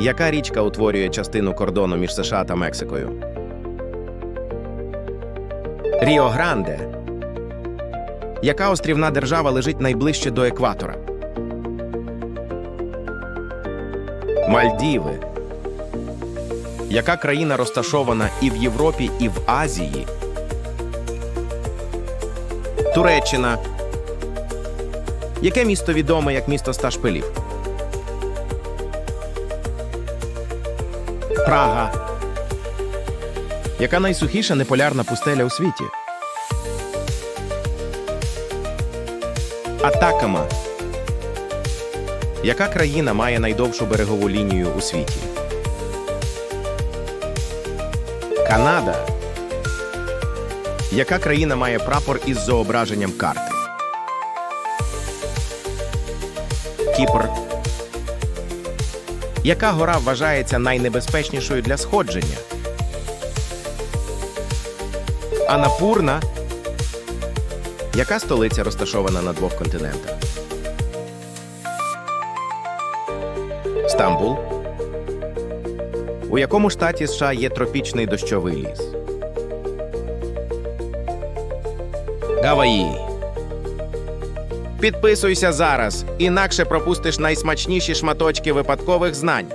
Яка річка утворює частину кордону між США та Мексикою? Ріо Гранде. Яка острівна держава лежить найближче до екватора? Мальдіви. Яка країна розташована і в Європі, і в Азії? Туреччина. Яке місто відоме як місто ста Прага. Яка найсухіша неполярна пустеля у світі? Атакама. Яка країна має найдовшу берегову лінію у світі? Канада. Яка країна має прапор із зображенням карти? Кіпр. Яка гора вважається найнебезпечнішою для сходження? Анапурна. Яка столиця розташована на двох континентах? Стамбул. У якому штаті США є тропічний дощовий ліс? Гаваї. Підписуйся зараз, інакше пропустиш найсмачніші шматочки випадкових знань.